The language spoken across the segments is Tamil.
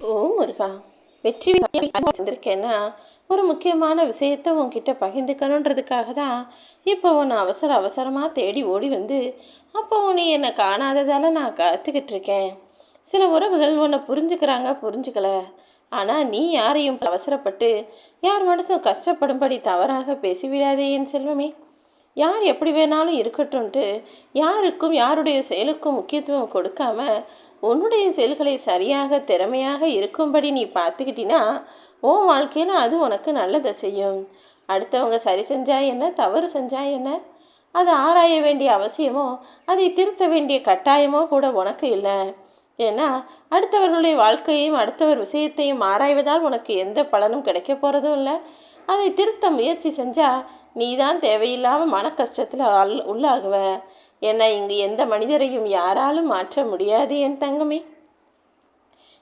ஓ முருகா. வெற்றி வந்திருக்கேன்னா ஒரு முக்கியமான விஷயத்தை உன்கிட்ட பகிர்ந்துக்கணுன்றதுக்காக தான். இப்போ உன்னை அவசர அவசரமாக தேடி ஓடி வந்து அப்போ நீ என்னை காணாததால் நான் காத்துக்கிட்டு இருக்கேன். சில உறவுகள் உன்னை புரிஞ்சுக்கிறாங்க புரிஞ்சுக்கல. ஆனால் நீ யாரையும் அவசரப்பட்டு யார் மனசும் கஷ்டப்படும்படி தவறாக பேசிவிடாதே என் செல்வமே. யார் எப்படி வேணாலும் இருக்கட்டும்ன்ட்டு யாருக்கும் யாருடைய செயலுக்கும் முக்கியத்துவம் கொடுக்காம உன்னுடைய செல்களை சரியாக திறமையாக இருக்கும்படி நீ பார்த்துக்கிட்டினா உன் வாழ்க்கையில் அது உனக்கு நல்லதை செய்யும். அடுத்தவங்க சரி செஞ்சா என்ன தவறு செஞ்சா என்ன? அது ஆராய வேண்டிய அவசியமோ அதை திருத்த வேண்டிய கட்டாயமோ கூட உனக்கு இல்லை. ஏன்னா அடுத்தவர்களுடைய வாழ்க்கையையும் அடுத்தவர் விஷயத்தையும் ஆராய்வதால் உனக்கு எந்த பலனும் கிடைக்க போகிறதும் இல்லை. அதை திருத்த முயற்சி செஞ்சால் நீ தான் தேவையில்லாமல் மன கஷ்டத்தில் அல் உள்ளாகுவ. என்னை இங்கு எந்த மனிதரையும் யாராலும் மாற்ற முடியாது என் தங்கமே.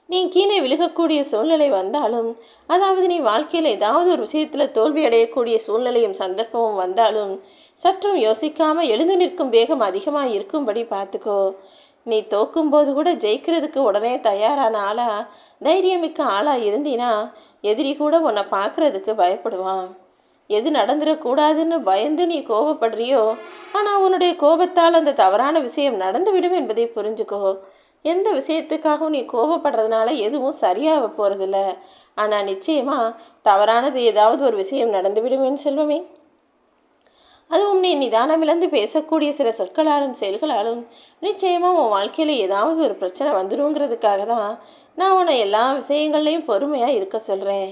நீ கீழே விழுகக்கூடிய சூழ்நிலை வந்தாலும் அதாவது நீ வாழ்க்கையில் ஏதாவது ஒரு விஷயத்தில் தோல்வி அடையக்கூடிய சூழ்நிலையும் சந்தர்ப்பமும் வந்தாலும் சற்றும் யோசிக்காமல் எழுந்து நிற்கும் வேகம் அதிகமாக இருக்கும்படி பார்த்துக்கோ. நீ தோக்கும்போது கூட ஜெயிக்கிறதுக்கு உடனே தயாரான ஆளா தைரியமிக்க ஆளாக இருந்தினா எதிரி கூட உன்னை பார்க்கறதுக்கு பயப்படுவான். எது நடந்துடக்கூடாதுன்னு பயந்து நீ கோபப்படுறியோ? ஆனால் உன்னுடைய கோபத்தால் அந்த தவறான விஷயம் நடந்துவிடும் என்பதை புரிஞ்சுக்கோ. எந்த விஷயத்துக்காகவும் நீ கோபப்படுறதுனால எதுவும் சரியாக போகிறதில்ல ஆனால் நிச்சயமாக தவறானது ஏதாவது ஒரு விஷயம் நடந்துவிடுமேன்னு செல்வமே. அதுவும் நீ நிதானம் இழந்து பேசக்கூடிய சில சொற்களாலும் செயல்களாலும் நிச்சயமாக உன் வாழ்க்கையில் ஏதாவது ஒரு பிரச்சனை வந்துடுங்கிறதுக்காக தான் நான் உன்னை எல்லா விஷயங்கள்லையும் பொறுமையாக இருக்க சொல்கிறேன்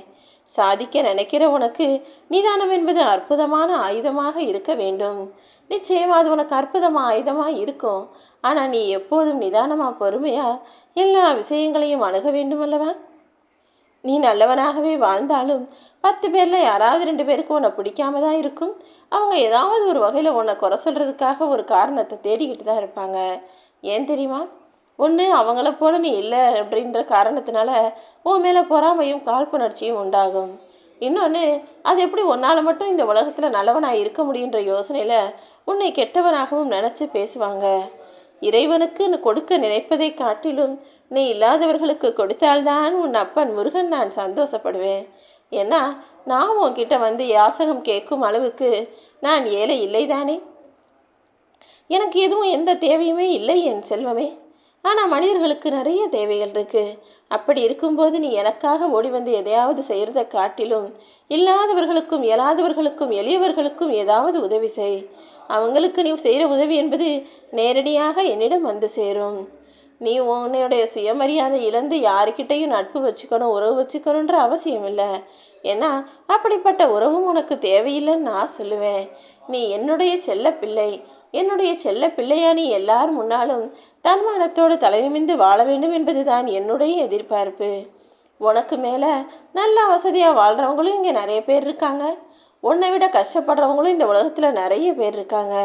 சாதிக்க நினைக்கிற உனக்கு நிதானம் என்பது அற்புதமான ஆயுதமாக இருக்க வேண்டும். நிச்சயமாக அது உனக்கு அற்புதமாக ஆயுதமாக இருக்கும். ஆனால் நீ எப்போதும் நிதானமாக பொறுமையாக எல்லா விஷயங்களையும் அணுக வேண்டும் அல்லவா நீ நல்லவனாகவே வாழ்ந்தாலும் பத்து பேரில் யாராவது ரெண்டு பேருக்கு உன்னை பிடிக்காம தான் இருக்கும். அவங்க ஏதாவது ஒரு வகையில் உன்னை குறை சொல்கிறதுக்காக ஒரு காரணத்தை தேடிக்கிட்டு தான் இருப்பாங்க. ஏன் தெரியுமா? ஒன்று அவங்கள போல நீ இல்லை அப்படின்ற காரணத்தினால உன் மேலே பொறாமையும் காழ்ப்புணர்ச்சியும் உண்டாகும். இன்னொன்று அது எப்படி உன்னால் மட்டும் இந்த உலகத்தில் நல்லவனாக இருக்க முடியுன்ற யோசனையில் உன்னை கெட்டவனாகவும் நினச்சி பேசுவாங்க. இறைவனுக்கு கொடுக்க நினைப்பதை காட்டிலும் நீ இல்லாதவர்களுக்கு கொடுத்தால்தான் உன் அப்பன் முருகன் நான் சந்தோஷப்படுவேன். ஏன்னா நான் உன்கிட்ட வந்து யாசகம் கேட்கும் அளவுக்கு நான் ஏழை இல்லைதானே? எனக்கு எதுவும் எந்த தேவையுமே இல்லை என் செல்வமே. ஆனால் மனிதர்களுக்கு நிறைய தேவைகள் இருக்குது அப்படி இருக்கும்போது நீ எனக்காக ஓடி வந்து எதையாவது செய்கிறத காட்டிலும் இல்லாதவர்களுக்கும் இயலாதவர்களுக்கும் எளியவர்களுக்கும் ஏதாவது உதவி செய். அவங்களுக்கு நீ செய்கிற உதவி என்பது நேரடியாக என்னிடம் வந்து சேரும். நீ உன்னுடைய சுயமரியாதை இழந்து யாருக்கிட்டையும் நட்பு வச்சுக்கணும் உறவு வச்சுக்கணுன்ற அவசியம் இல்லை. ஏன்னா அப்படிப்பட்ட உறவும் உனக்கு தேவையில்லைன்னு நான் சொல்லுவேன். நீ என்னுடைய செல்ல பிள்ளை. என்னுடைய செல்ல பிள்ளையானி எல்லார் முன்னாலும் தன்மானத்தோடு தலைநிமிந்து வாழ வேண்டும் என்பதுதான் என்னுடைய எதிர்பார்ப்பு. உனக்கு மேலே நல்ல வசதியாக வாழ்கிறவங்களும் இங்கே நிறைய பேர் இருக்காங்க. உன்னை விட கஷ்டப்படுறவங்களும் இந்த உலகத்தில் நிறைய பேர் இருக்காங்க.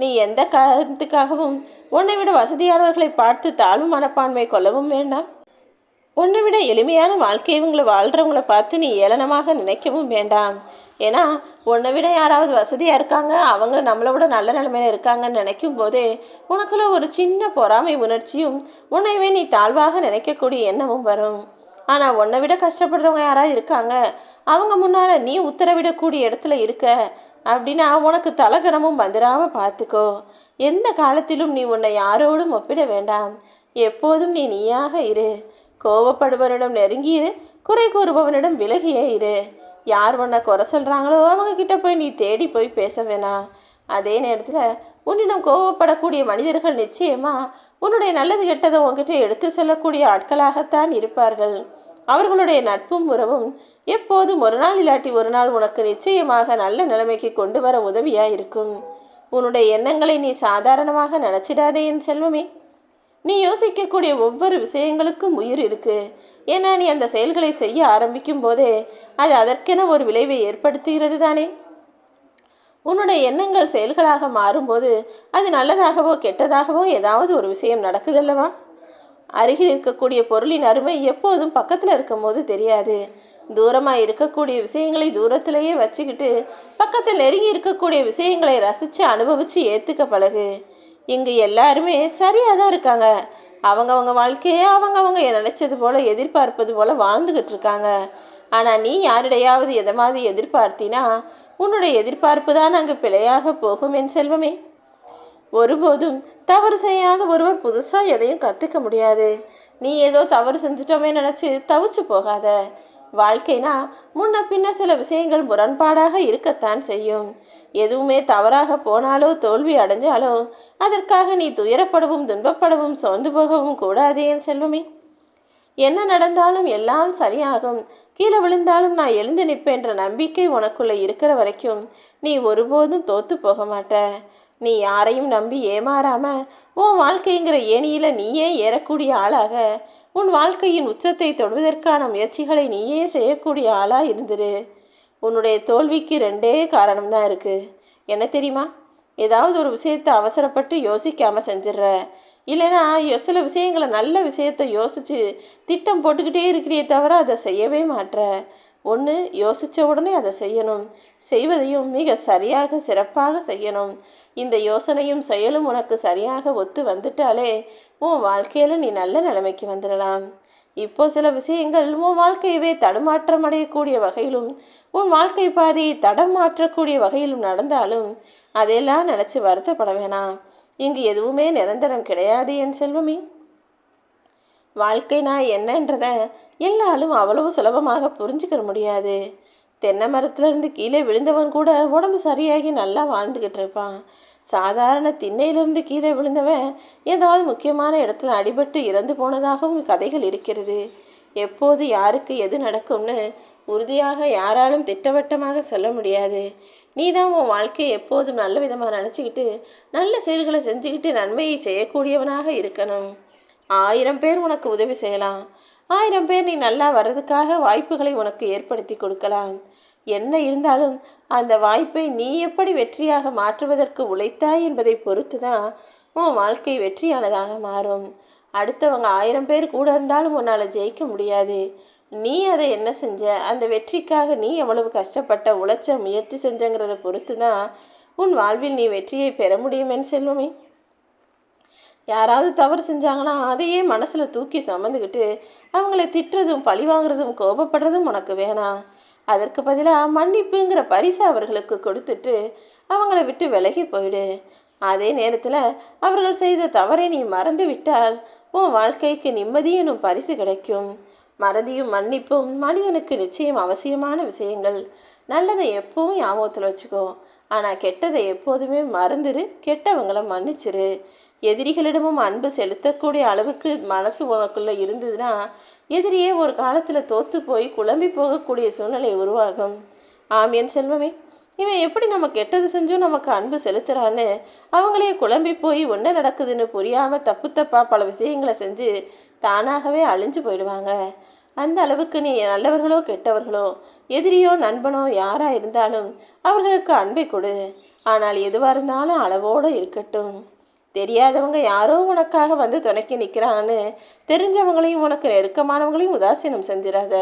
நீ எந்த காரணத்துக்காகவும் உன்னை விட வசதியானவர்களை பார்த்து தாழ்வு மனப்பான்மை கொள்ளவும் வேண்டாம். உன்னை விட எளிமையான வாழ்க்கையவங்களை இவங்களை வாழ்கிறவங்கள பார்த்து நீ ஏளனமாக நினைக்கவும் வேண்டாம். ஏன்னா உன்னை விட யாராவது வசதியாக இருக்காங்க அவங்க நம்மளை விட நல்ல நிலைமையில இருக்காங்கன்னு நினைக்கும் போதே உனக்குள்ள ஒரு சின்ன பொறாமை உணர்ச்சியும் உன்னைவே நீ தாழ்வாக நினைக்கக்கூடிய எண்ணமும் வரும். ஆனால் உன்னை விட கஷ்டப்படுறவங்க யாராவது இருக்காங்க அவங்க முன்னால் நீ உத்தரவிடக்கூடிய இடத்துல இருக்க அப்படின்னா உனக்கு தலகணமும் வந்துடாமல் பார்த்துக்கோ எந்த காலத்திலும் நீ உன்னை யாரோடும் ஒப்பிட வேண்டாம். எப்போதும் நீ நீயாக இரு. கோவப்படுபவனிடம் நெருங்கியிரு குறை கூறுபவனிடம் விலகியே இரு. யார் உன்னை குறை சொல்கிறாங்களோ அவங்க கிட்ட போய் நீ தேடி போய் பேச வேணாம் அதே நேரத்தில் உன்னிடம் கோவப்படக்கூடிய மனிதர்கள் நிச்சயமாக உன்னுடைய நல்லது கெட்டதை உன்கிட்ட எடுத்து செல்லக்கூடிய ஆட்களாகத்தான் இருப்பார்கள். அவர்களுடைய நட்பும் உறவும் எப்போதும் ஒரு நாள் இல்லாட்டி ஒரு நாள் உனக்கு நிச்சயமாக நல்ல நிலைமைக்கு கொண்டு வர உதவியாக இருக்கும். உன்னுடைய எண்ணங்களை நீ சாதாரணமாக நினச்சிடாதே என் செல்வமே. நீ யோசிக்கக்கூடிய ஒவ்வொரு விஷயங்களுக்கும் உயிர் இருக்கு. ஏன்னா நீ அந்த செயல்களை செய்ய ஆரம்பிக்கும் போதே அது அதற்கென ஒரு விளைவை ஏற்படுத்துகிறது தானே உன்னுடைய எண்ணங்கள் செயல்களாக மாறும்போது அது நல்லதாகவோ கெட்டதாகவோ ஏதாவது ஒரு விஷயம் நடக்குதல்லவா? அருகில் இருக்கக்கூடிய பொருளின் அருமை எப்போதும் பக்கத்தில் இருக்கும்போது தெரியாது. தூரமாக இருக்கக்கூடிய விஷயங்களை தூரத்திலேயே வச்சுக்கிட்டு பக்கத்தில் நெருங்கி இருக்கக்கூடிய விஷயங்களை ரசித்து அனுபவித்து ஏற்றுக்க பழகு. இங்கு எல்லாருமே சரியாக தான் இருக்காங்க. அவங்கவங்க வாழ்க்கையை அவங்கவங்க நினச்சது போல் எதிர்பார்ப்பது போல் வாழ்ந்துக்கிட்டு இருக்காங்க. ஆனால் நீ யாரிடையாவது எதை மாதிரி எதிர்பார்த்தினா உன்னுடைய எதிர்பார்ப்பு தான் அங்கு பிழையாக போகும் என் செல்வமே. ஒருபோதும் தவறு செய்யாத ஒருவர் புதுசாக எதையும் கற்றுக்க முடியாது. நீ ஏதோ தவறு செஞ்சிட்டோமே நினச்சி தவிச்சு போகாத. வாழ்க்கைனா முன்ன பின்ன சில விஷயங்கள் முரண்பாடாக இருக்கத்தான் செய்யும். எதுவுமே தவறாக போனாலோ தோல்வி அடைஞ்சாலோ அதற்காக நீ துயரப்படவும் துன்பப்படவும் சோர்ந்து போகவும் கூடாதே என் செல்வமே. என்ன நடந்தாலும் எல்லாம் சரியாகும். கீழே விழுந்தாலும் நான் எழுந்து நிற்பேன்ற நம்பிக்கை உனக்குள்ளே இருக்கிற வரைக்கும் நீ ஒருபோதும் தோத்து போக மாட்ட. நீ யாரையும் நம்பி ஏமாறாம உன் வாழ்க்கைங்கிற ஏணியில் நீயே ஏறக்கூடிய ஆளாக உன் வாழ்க்கையின் உச்சத்தை தொடுவதற்கான முயற்சிகளை நீயே செய்யக்கூடிய ஆளாக இருந்துரு. உன்னுடைய தோல்விக்கு ரெண்டே காரணம்தான் இருக்குது என்ன தெரியுமா? ஏதாவது ஒரு விஷயத்தை அவசரப்பட்டு யோசிக்காமல் செஞ்சிடுற. இல்லைன்னா சில விஷயங்களை நல்ல விஷயத்தை யோசித்து திட்டம் போட்டுக்கிட்டே இருக்கிறியே தவிர அதை செய்யவே மாட்டேற ஒன்று யோசித்த உடனே அதை செய்யணும். செய்வதையும் மிக சரியாக சிறப்பாக செய்யணும். இந்த யோசனையும் செயலும் உனக்கு சரியாக ஒத்து வந்துட்டாலே உன் வாழ்க்கையில் நீ நல்ல நிலைமைக்கு வந்துடலாம். இப்போ சில விஷயங்கள் உன் வாழ்க்கையவே தடுமாற்றம் அடையக்கூடிய வகையிலும் உன் வாழ்க்கை பாதையை தடம் மாற்றக்கூடிய வகையிலும் நடந்தாலும் அதையெல்லாம் நினச்சி வருத்தப்பட வேணாம். இங்கு எதுவுமே நிரந்தரம் கிடையாது என் செல்வமே. வாழ்க்கைனா நான் என்னன்றத அவ்வளவு சுலபமாக புரிஞ்சுக்கிற முடியாது. தென்னை மரத்துலேருந்து கீழே விழுந்தவன் கூட உடம்பு சரியாகி நல்லா வாழ்ந்துக்கிட்டு இருப்பான். சாதாரண திண்ணையிலிருந்து கீழே விழுந்தவன் ஏதாவது முக்கியமான இடத்துல அடிபட்டு இறந்து போனதாகவும் கதைகள் இருக்கிறது. எப்போது யாருக்கு எது நடக்கும்னு உறுதியாக யாராலும் திட்டவட்டமாக சொல்ல முடியாது. நீ தான் உன் வாழ்க்கையை எப்போதும் நல்ல விதமாக நினச்சிக்கிட்டு நல்ல செயல்களை செஞ்சுக்கிட்டு நன்மையை செய்யக்கூடியவனாக இருக்கணும். ஆயிரம் பேர் உனக்கு உதவி செய்யலாம். ஆயிரம் பேர் நீ நல்லா வர்றதுக்காக வாய்ப்புகளை உனக்கு ஏற்படுத்தி கொடுக்கலாம். என்ன இருந்தாலும் அந்த வாய்ப்பை நீ எப்படி வெற்றியாக மாற்றுவதற்கு உழைத்தாய் என்பதை பொறுத்து தான் உன் வாழ்க்கை வெற்றியானதாக மாறும். அடுத்தவங்க ஆயிரம் பேர் கூட இருந்தாலும் உன்னால் ஜெயிக்க முடியாது. நீ அதை என்ன செஞ்ச? அந்த வெற்றிக்காக நீ எவ்வளவு கஷ்டப்பட்ட உழைச்ச முயற்சி செஞ்சங்கிறத பொறுத்து தான் உன் வாழ்வில் நீ வெற்றியை பெற முடியுமென்னு செல்வமே. யாராவது தவறு செஞ்சாங்கன்னா அதையே மனசில் தூக்கி சமந்துக்கிட்டு அவங்கள திட்டுறதும் பழி வாங்குறதும் கோபப்படுறதும் உனக்கு வேணாம் அதற்கு பதிலாக மன்னிப்புங்கிற பரிசு அவர்களுக்கு கொடுத்துட்டு அவங்கள விட்டு விலகி போயிடு. அதே நேரத்தில் அவர்கள் செய்த தவறை நீ மறந்து விட்டால் உன் வாழ்க்கைக்கு நிம்மதியும் பரிசு கிடைக்கும். மறதியும் மன்னிப்பும் மனிதனுக்கு நிச்சயம் அவசியமான விஷயங்கள். நல்லதை எப்பவும் ஞாபகத்தில் வச்சுக்கோ. ஆனால் கெட்டதை எப்போதுமே மறந்துடு கெட்டவங்களை மன்னிச்சிரு. எதிரிகளிடமும் அன்பு செலுத்தக்கூடிய அளவுக்கு மனசு உனக்குள்ளே இருந்ததுன்னா எதிரியே ஒரு காலத்தில் தோற்று போய் குழம்பி போகக்கூடிய சூழ்நிலை உருவாகும். ஆம் என் செல்வமே. இவன் எப்படி நம்ம கெட்டது செஞ்சும் நமக்கு அன்பு செலுத்துகிறான்னு அவங்களே குழம்பி போய் ஒன்றை நடக்குதுன்னு புரியாமல் தப்பு தப்பாக பல விஷயங்களை செஞ்சு தானாகவே அழிஞ்சு போயிடுவாங்க. அந்த அளவுக்கு நீ நல்லவர்களோ கெட்டவர்களோ எதிரியோ நண்பனோ யாராக இருந்தாலும் அவர்களுக்கு அன்பை கொடு. ஆனால் எதுவாக இருந்தாலும் அளவோடு இருக்கட்டும். தெரியாதவங்க யாரோ உனக்காக வந்து துணைக்கி நிற்கிறான்னு தெரிஞ்சவங்களையும் உனக்கு நெருக்கமானவங்களையும் உதாசீனம் செஞ்சிடாத